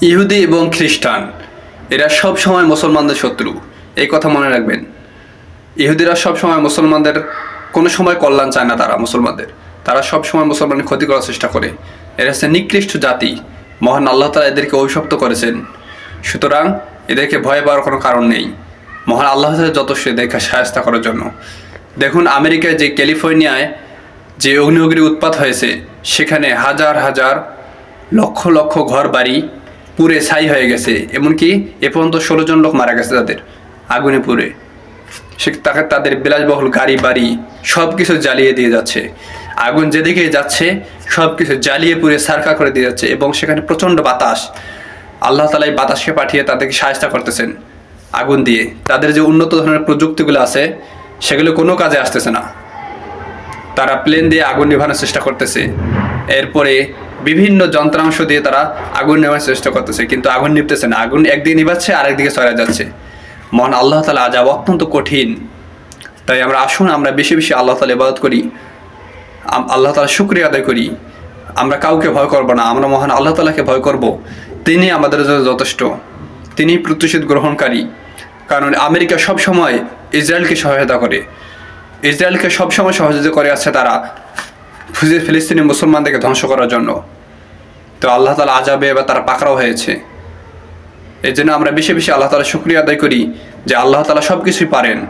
ইহুদি এবং খ্রিস্টান, এরা সব সময় মুসলমানদের শত্রু। এই কথা মনে রাখবেন। ইহুদিরা সব সময় মুসলমানদের, কোনো সময় কল্যাণ চায় না তারা মুসলমানদের। তারা সব সময় মুসলমানের ক্ষতি করার চেষ্টা করে। এরা হচ্ছে নিকৃষ্ট জাতি। মহান আল্লাহ তালা এদেরকে অভিশপ্ত করেছেন। সুতরাং এদেরকে ভয় পাওয়ার কোনো কারণ নেই। মহান আল্লাহ তালা যথেষ্ট এদেরকে সাহায্য করার জন্য। দেখুন আমেরিকায় যে ক্যালিফোর্নিয়ায় যে অগ্নিগ্রী উৎপাত হয়েছে, সেখানে হাজার হাজার লক্ষ লক্ষ ঘর বাড়ি পুড়ে ছাই হয়ে গেছে, এমনকি এ পর্যন্ত ষোলো জন লোক মারা গেছে তাদের, আগুনে পুড়ে সে তাকে তাদের বিলাসবহুল গাড়ি, বাড়ি সব কিছু জ্বালিয়ে দিয়ে যাচ্ছে। আগুন যেদিকে যাচ্ছে সব কিছু জ্বালিয়ে পুড়ে সারকা করে দিয়ে যাচ্ছে, এবং সেখানে প্রচণ্ড বাতাস। আল্লাহ তালা এই বাতাসকে পাঠিয়ে তাদেরকে সাহায্য করতেছেন আগুন দিয়ে। তাদের যে উন্নত ধরনের প্রযুক্তিগুলো আছে, সেগুলো কোনো কাজে আসতেছে না। তারা প্লেন দিয়ে আগুন নেভানোর চেষ্টা করতেছে। এরপরে বিভিন্ন যন্ত্রাংশ দিয়ে তারা আগুন নেওয়ার চেষ্টা করতেছে, কিন্তু আগুন নিভতেছে না। আগুন একদিকে নিভাচ্ছে আর একদিকে সরা যাচ্ছে। মহান আল্লাহ তালা আজাব অত্যন্ত কঠিন। তাই আমরা আসুন, আমরা বেশি বেশি আল্লাহ তালা ইবাদত করি। আল্লাহ তালা শুক্রিয়া আদায় করি। আমরা কাউকে ভয় করব না, আমরা মহান আল্লাহ তালাকে ভয় করব। তিনি আমাদের জন্য যথেষ্ট। তিনি প্রতিশোধ গ্রহণকারী। কারণ আমেরিকা সব সময় ইসরায়েলকে সহায়তা করে। ইসরায়েলকে সবসময় সহযোগিতা করে আছে তারা। ফিলিস্তিনি মুসলমানদেরকে ধ্বংস করার জন্য। তো আল্লাহ তালা আজাবে এবার তারা পাকড়াও হয়েছে। এই জন্য আমরা বেশি বেশি আল্লাহ তালা শুক্রিয়া আদায় করি যে আল্লাহ তালা সব কিছুই পারেন।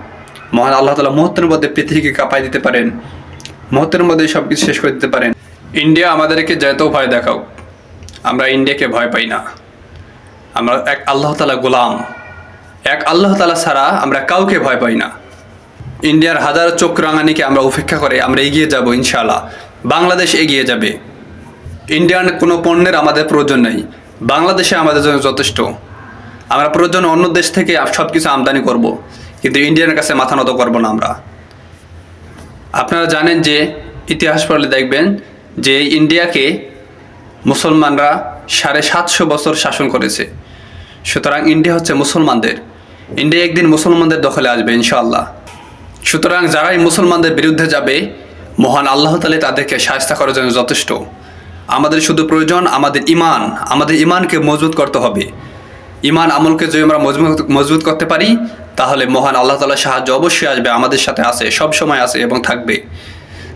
মহান আল্লাহ তালা মুহূর্তের মধ্যে পৃথিবীকে কাঁপাই দিতে পারেন। মুহূর্তের মধ্যে সব কিছু শেষ করে দিতে পারেন। ইন্ডিয়া আমাদেরকে যেত ভয় দেখাও। আমরা ইন্ডিয়াকে ভয় পাই না। আমরা এক আল্লাহ তালা গোলাম। এক আল্লাহ তালা ছাড়া আমরা কাউকে ভয় পাই না। ইন্ডিয়ার হাজার চোখ রাঙানিকে আমরা উপেক্ষা করে আমরা এগিয়ে যাব ইনশাআল্লাহ। বাংলাদেশ এগিয়ে যাবে। ইন্ডিয়ান কোনো পণ্যের আমাদের প্রয়োজন নেই। বাংলাদেশে আমাদের জন্য যথেষ্ট। আমরা প্রয়োজন অন্য দেশ থেকে সব কিছু আমদানি করব। কিন্তু ইন্ডিয়ানের কাছে মাথা নত করব না আমরা। আপনারা জানেন যে ইতিহাস পড়লে দেখবেন যে ইন্ডিয়াকে মুসলমানরা সাড়ে সাতশো বছর শাসন করেছে। সুতরাং ইন্ডিয়া হচ্ছে মুসলমানদের। ইন্ডিয়া একদিন মুসলমানদের দখলে আসবে, ইনশাআল্লাহ। সুতরাং যারাই মুসলমানদের বিরুদ্ধে যাবে, মহান আল্লাহ তালে তাদেরকে সাহায্য করার জন্য যথেষ্ট। আমাদের শুধু প্রয়োজন আমাদের ইমান, আমাদের ইমানকে মজবুত করতে হবে। ইমান আমলকে যদি আমরা মজবুত মজবুত করতে পারি, তাহলে মহান আল্লাহ তালার সাহায্য অবশ্যই আসবে, আমাদের সাথে আছে, সব সময় আছে এবং থাকবে।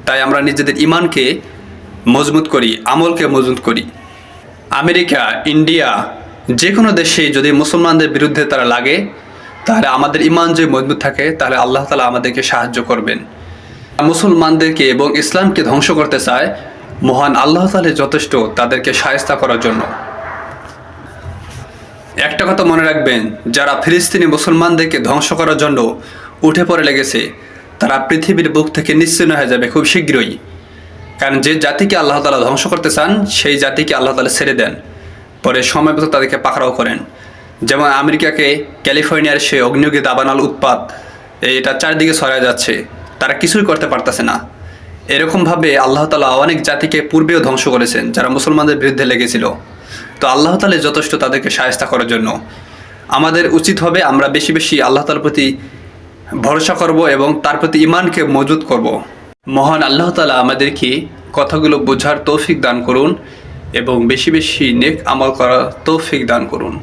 তাই আমরা নিজেদের ইমানকে মজবুত করি, আমলকে মজবুত করি। আমেরিকা, ইন্ডিয়া যে কোনো দেশে যদি মুসলমানদের বিরুদ্ধে তারা লাগে, তাহলে আমাদের ইমান যদি মজবুত থাকে, তাহলে আল্লাহ তালা আমাদেরকে সাহায্য করবেন। মুসলমানদেরকে এবং ইসলামকে ধ্বংস করতে চায় মহান আল্লাহ তালে যথেষ্ট তাদেরকে সায়স্তা করার জন্য। একটা কথা মনে রাখবেন, যারা ফিলিস্তিনি মুসলমানদেরকে ধ্বংস করার জন্য উঠে পড়ে লেগেছে, তারা পৃথিবীর বুক থেকে নিশ্চিন্ন হয়ে যাবে খুব শীঘ্রই। কারণ যে জাতিকে আল্লাহ তালা ধ্বংস করতে চান, সেই জাতিকে আল্লাহ তালা ছেড়ে দেন। পরে সময় মতো তাদেরকে পাকড়াও করেন। যেমন আমেরিকাকে ক্যালিফোর্নিয়ার সে অগ্নিয়োগী দাবানাল উৎপাত, এটা চারদিকে ছড়ায় যাচ্ছে। তারা কিছুই করতে পারতেছে না। এরকমভাবে আল্লাহ তালা অনেক জাতিকে পূর্বেও ধ্বংস করেছেন, যারা মুসলমানদের বিরুদ্ধে লেগেছিল। তো আল্লাহ তালে যথেষ্ট তাদেরকে সাহায্য করার জন্য। আমাদের উচিত হবে আমরা বেশি বেশি আল্লাহ তালার প্রতি ভরসা করব এবং তার প্রতি ইমানকে মজুত করব। মহান আল্লাহ তালা আমাদেরকে কথাগুলো বোঝার তৌফিক দান করুন এবং বেশি বেশি নেক আমল করার তৌফিক দান করুন।